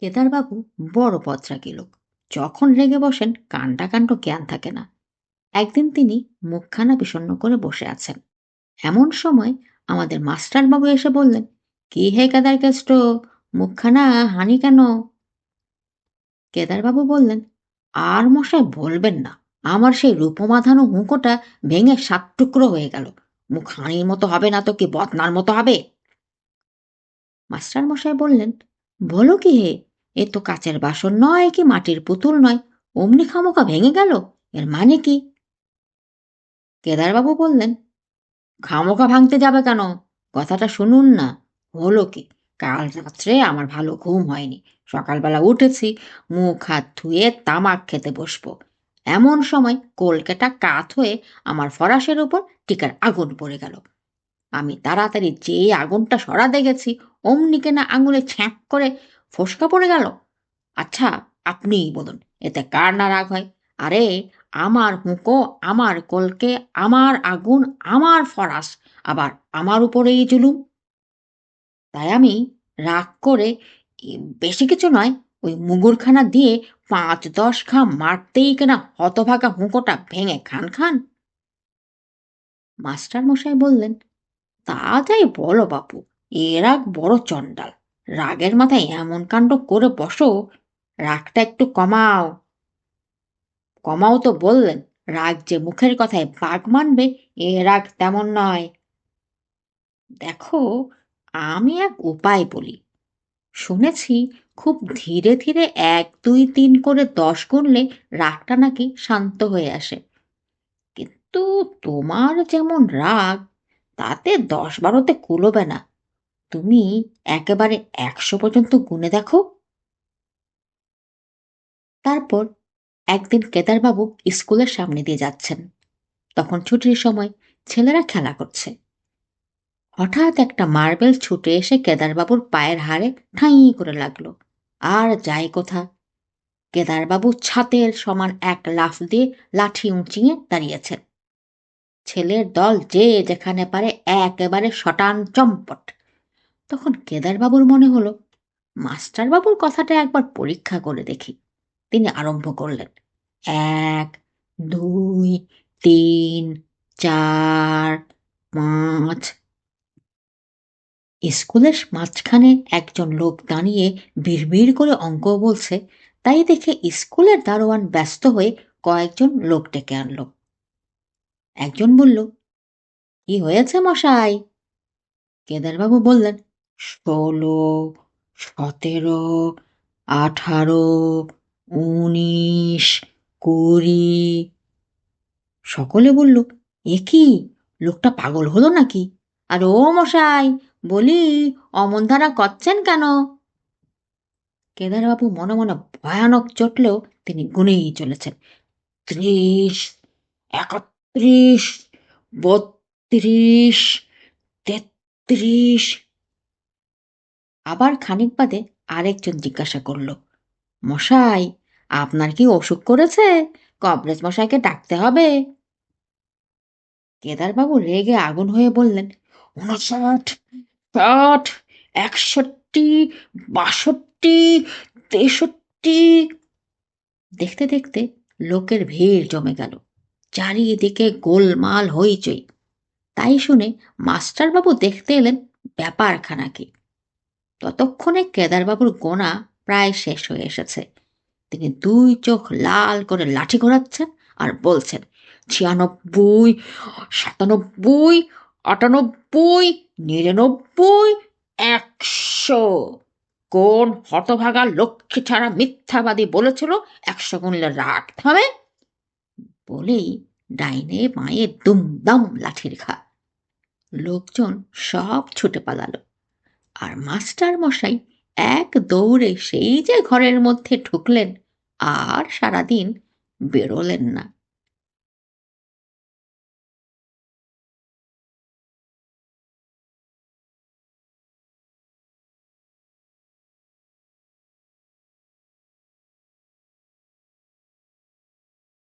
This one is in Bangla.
কেদারবাবু বড় বজ্রাগী লোক। যখন রেগে বসেন কাণ্ডাকাণ্ড জ্ঞান থাকে না। একদিন তিনি মুখখানা বিষণ্ণ করে বসে আছেন। এমন সময় আমাদের মাস্টারবাবু এসে বললেন, কি হে কেদার কেষ্ট মুখখানা হানি কেন? কেদারবাবু বললেন, আর মশাই বলবেন না। আমার সেই রূপমাধানো হুঁকোটা ভেঙে সাত টুকরো হয়ে গেল। মুখ হানির মতো হবে না তো কি বদনার মতো হবে? মাস্টার মশাই বললেন, বলো কি হে? এ তো কাচের বাসন নয় কি মাটির পুতুল নয়। অমনি খামোকা ভেঙে গেল, এর মানে কি? কেদারবাবু বললেন খামোকা ভাঙতে যাবে কেন? কথাটা শুনুন না, হলো কি? কাল রাত্রে আমার ভালো ঘুম হয়নি। সকালবেলা উঠেছি, মুখ হাত ধুয়ে তামাক খেতে বসবো। এমন সময় কলকাটা কাত হয়ে আমার ফরাসের উপর টিকার আগুন পড়ে গেল। আমি তাড়াতাড়ি যে আগুনটা সরাতে গেছি অমনি কেনা আঙুলে ছ্যাঁক করে ফসকা পড়ে গেল। আচ্ছা আপনিই বলুন, এতে কার না রাগ হয়? আরে, আমার হুঁকো, আমার কলকে, আমার আগুন, আমার ফরাস, আবার আমার উপরেই জুলুম। তাই আমি রাগ করে বেশি কিছু নয়, ওই মুগুরখানা দিয়ে পাঁচ দশ খাম মারতেই কেনা হতভাগা হুঁকোটা ভেঙে খান খান। মাস্টার মশাই বললেন, তা যাই বলো বাপু, এ রাগ বড় চণ্ডাল। রাগের মাথায় এমন কাণ্ড করে বসো, রাগটা একটু কমাও। কমাও তো বললেন, রাগ যে মুখের কথায় বাঘ মানবে, এ রাগ তেমন নয়। দেখো, আমি এক উপায় বলি। শুনেছি খুব ধীরে ধীরে এক, দুই, তিন করে দশ গুনলে রাগটা নাকি শান্ত হয়ে আসে। কিন্তু তোমার যেমন রাগ, তাতে দশ বারোতে কুলোবে না। তুমি একেবারে একশো পর্যন্ত গুনে দেখো। তারপর একদিন কেদারবাবু স্কুলের সামনে দিয়ে যাচ্ছেন। তখন ছুটির সময় ছেলেরা খেলা করছে। হঠাৎ একটা মার্বেল ছুটে এসে কেদারবাবুর পায়ের হাড়ে ঠাঁই করে লাগল। আর যায় কোথা? কেদারবাবু ছাতের সমান এক লাফ দিয়ে লাঠি উঁচিয়ে দাঁড়িয়েছেন। ছেলের দল যে যেখানে পারে একেবারে শটান চম্পট। তখন কেদারবাবুর মনে হলো, মাস্টারবাবুর কথাটা একবার পরীক্ষা করে দেখি। তিনি আরম্ভ করলেন, এক, দুই, তিন, চার, পাঁচ। স্কুলের মাঝখানে একজন লোক দাঁড়িয়ে বিড়বিড় করে অঙ্ক বলছে, তাই দেখে স্কুলের দারোয়ান ব্যস্ত হয়ে কয়েকজন লোক ডেকে আনলো। একজন বলল, কি হয়েছে মশাই? কেদারবাবু বললেন ষোলো, সতেরো, আঠারো, উনিশ, কুড়ি। সকলে বলল, এ কি? লোকটা পাগল হলো নাকি? আর ও মশাই, বলি, অমন ধারা করছেন কেন? কেদারবাবু মনে মনে ভয়ানক চটলেও তিনি গুনেই চলেছেন। ত্রিশ, একত্রিশ, বত্রিশ, তেত্রিশ আবার খানিক বাদে আরেকজন জিজ্ঞাসা করল, মশাই, আপনার কি অসুখ করেছে? কবরেজ মশাইকে ডাকতে হবে? কেদারবাবু রেগে আগুন হয়ে বললেন, উনষাট, ষাট, একষট্টি, বাষট্টি, তেষট্টি। দেখতে দেখতে লোকের ভিড় জমে গেল, চারিদিকে গোলমাল হইচই। তাই শুনে মাস্টারবাবু দেখতে এলেন ব্যাপারখানা কি ততক্ষণে কেদারবাবুর গোনা প্রায় শেষ হয়ে এসেছে। তিনি দুই চোখ লাল করে লাঠি ঘোরাচ্ছেন আর বলছেন, ছিয়ানব্বই, সাতানব্বই, আটানব্বই, নিরানব্বই, একশো। কোন হতভাগা লক্ষ্মী ছাড়া মিথ্যাবাদী বলেছিল, একশো গুনলে রাগ থামে? বলেই ডাইনে মায়ে দুমদম লাঠির ঘা। লোকজন সব ছুটে পালালো। আর মাস্টার মশাই এক দৌড়ে সেই যে ঘরের মধ্যে ঢুকলেন আর সারাদিন বেরোলেন না।